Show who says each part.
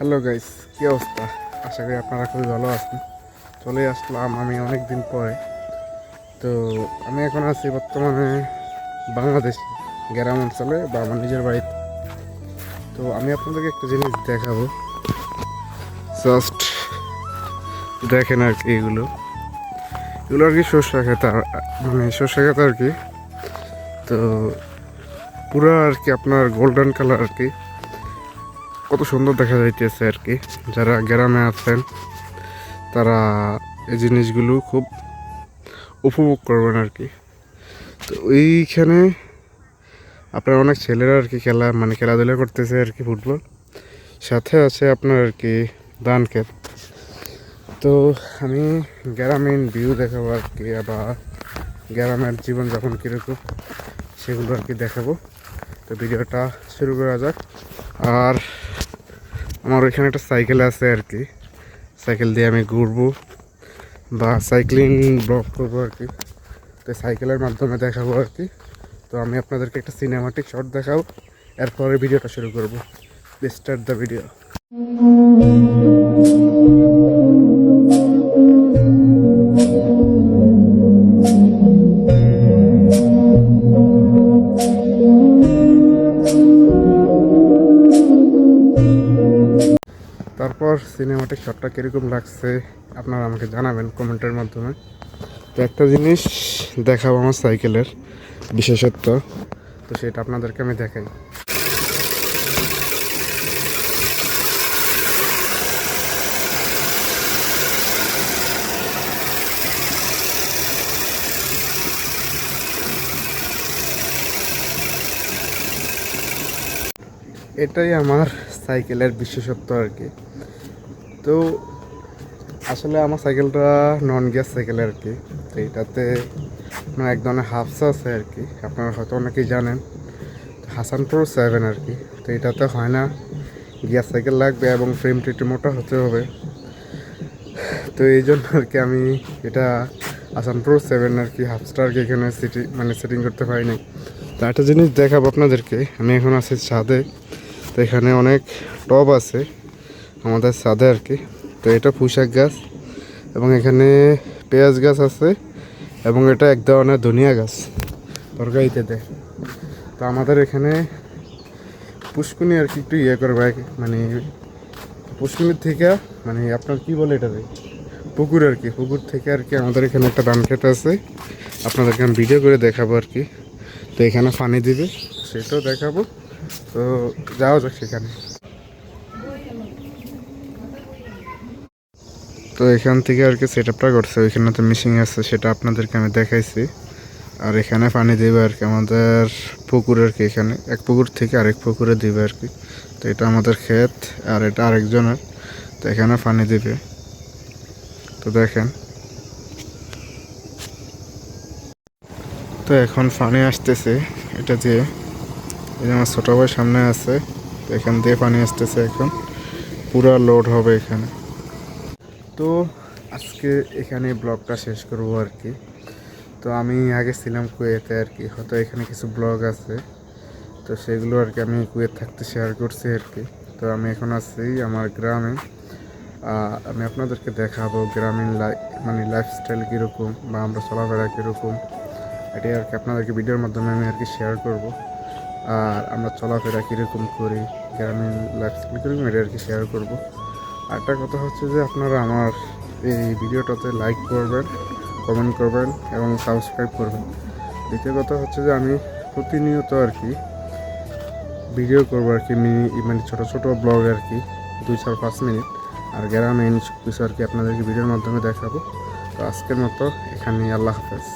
Speaker 1: Hello guys কী অবস্থা? আশা করি আপনারা খুবই ভালো আছেন। চলে আসলাম আমি অনেক দিন পরে। তো আমি এখন আছি বর্তমানে বাংলাদেশ গ্রাম অঞ্চলে বা আমার নিজের বাড়িতে। তো আমি আপনাদেরকে একটা জিনিস দেখাবো। জাস্ট দেখেন আর কি এগুলো। এগুলো আর কি সর্ষা খেত মানে সর্ষা খেত আর কি। তো পুরো আর কি আপনার গোল্ডেন কালার আর কি। কত সুন্দর দেখা যাইতেছে আর কি যারা গ্রামে আছেন, তারা এই জিনিসগুলো খুব উপভোগ করবেন আর কি তো ওইখানে আপনার অনেক ছেলেরা আর কি খেলা মানে খেলাধুলা করতেছে আর কি ফুটবল। সাথে আছে আপনার আর কি দান ক্ষেত তো আমি গ্রামীণ ভিউ দেখাবো আর কি বা গ্রামের জীবনযাপন কীরকম, সেগুলো আর কি দেখাবো। তো ভিডিওটা শুরু করা যাক। আর আমার ওইখানে একটা সাইকেল আছে আর কি। সাইকেল দিয়ে আমি ঘুরবো বা সাইক্লিং ব্লগ করব আর কি। তো সাইকেলের মাধ্যমে দেখাবো আর কি। তো আমি আপনাদেরকে একটা সিনেমাটিক শট দেখাবো, এরপরে ভিডিওটা শুরু করব। স্টার্ট দ্য ভিডিও তারপর সিনেমাটিক শটটা কীরকম লাগছে, আপনারা আমাকে জানাবেন কমেন্টের মাধ্যমে। তো একটা জিনিস দেখাবো আমার সাইকেলের বিশেষত্ব, তো সেটা আপনাদেরকে আমি দেখাই। এটাই আমার সাইকেলের বিশেষত্ব আর কি। তো আসলে আমার সাইকেলটা নন গ্যাস সাইকেল আর কি তো এটাতে মানে এক ধরনের হাফসা আছে আর কি আপনারা হয়তো অনেকেই জানেন। হাসান প্রো সেভেন আর কি তো এটাতে হয় না। গ্যাস সাইকেল লাগবে এবং ফ্রেম টেটে মোটা হতে হবে। তো এই জন্য আর কি আমি এটা আসান প্রো সেভেন আর কি হাফস্টারকে এখানে সিটি মানে সেটিং করতে পারিনি। তো একটা জিনিস দেখাবো আপনাদেরকে। আমি এখন আছি ছাদে। তো এখানে অনেক টব আছে। আমাদের ছাদে আর কি। তো এটা পুঁশাক গাছ এবং এখানে পেঁয়াজ গাছ আছে এবং এটা এক ধরনের ধনিয়া গাছ তরকারিতে দেয়। তো আমাদের এখানে পুষ্কুনি আর কি একটু ইয়ে করবে মানে পুষ্কুনির থেকে মানে আপনার কি বলে এটাতে পুকুর আর কি, পুকুর থেকে আর কি আমাদের এখানে একটা ধান খেত আছে। আপনাদেরকে আমি ভিডিও করে দেখাবো আর কি। তো এখানে পানি দিবে, সেটাও দেখাবো। তো যাওয়া যাক সেখানে। তো এখান থেকে আর কি সেট আপটা করছে, ওইখানে তো মিশিং আছে, সেটা আপনাদেরকে আমি দেখাইছি। আর এখানে পানি দেবে আর কি, আমাদের পুকুর আর কি এখানে, এক পুকুর থেকে আরেক পুকুরে দিবে আর কি। তো এটা আমাদের ক্ষেত, আর এটা আরেকজনের, তো এখানে পানি দিবে। তো দেখেন। তো এখন পানি আসতেছে, এটা দিয়ে। এই যে আমার ছোটো ভাই সামনে আছে, তো এখান দিয়ে পানি আসতেছে এখন। পুরা লোড হবে এখানে। তো আজকে এখানে ব্লগটা শেষ করব আর কি। তো আমি আগে ছিলাম কুয়েতে আর কি, হয়তো এখানে কিছু ব্লগ আছে। তো সেগুলো আর কি আমি কুয়েত থাকতে শেয়ার করছি আর কি। তো আমি এখন আছি আমার গ্রামে। আমি আপনাদেরকে দেখাবো গ্রামীণ লাই মানে লাইফস্টাইল কীরকম বা আমরা চলাফেরা কীরকম। এটাই আর কি আপনাদেরকে ভিডিওর মাধ্যমে আমি আর কি শেয়ার করব। আর আমরা চলাফেরা কীরকম করি, গ্রামীণ লাইফস্টাইল কীরকম এটা আর কি শেয়ার করব। আরেকটা কথা হচ্ছে যে আপনারা আমার এই ভিডিওটাতে লাইক করবেন কমেন্ট করবেন এবং সাবস্ক্রাইব করবেন। দ্বিতীয় কথা হচ্ছে যে আমি প্রতিনিয়ত আর কি ভিডিও করব আর কি মিনি মানে ছোটো ছোটো ব্লগ আর কি, দুই চার পাঁচ মিনিট আর গ্রামে কিছু আর কি আপনাদেরকে ভিডিওর মাধ্যমে দেখাবো। তো আজকের মতো এখানে আল্লাহ হাফেজ।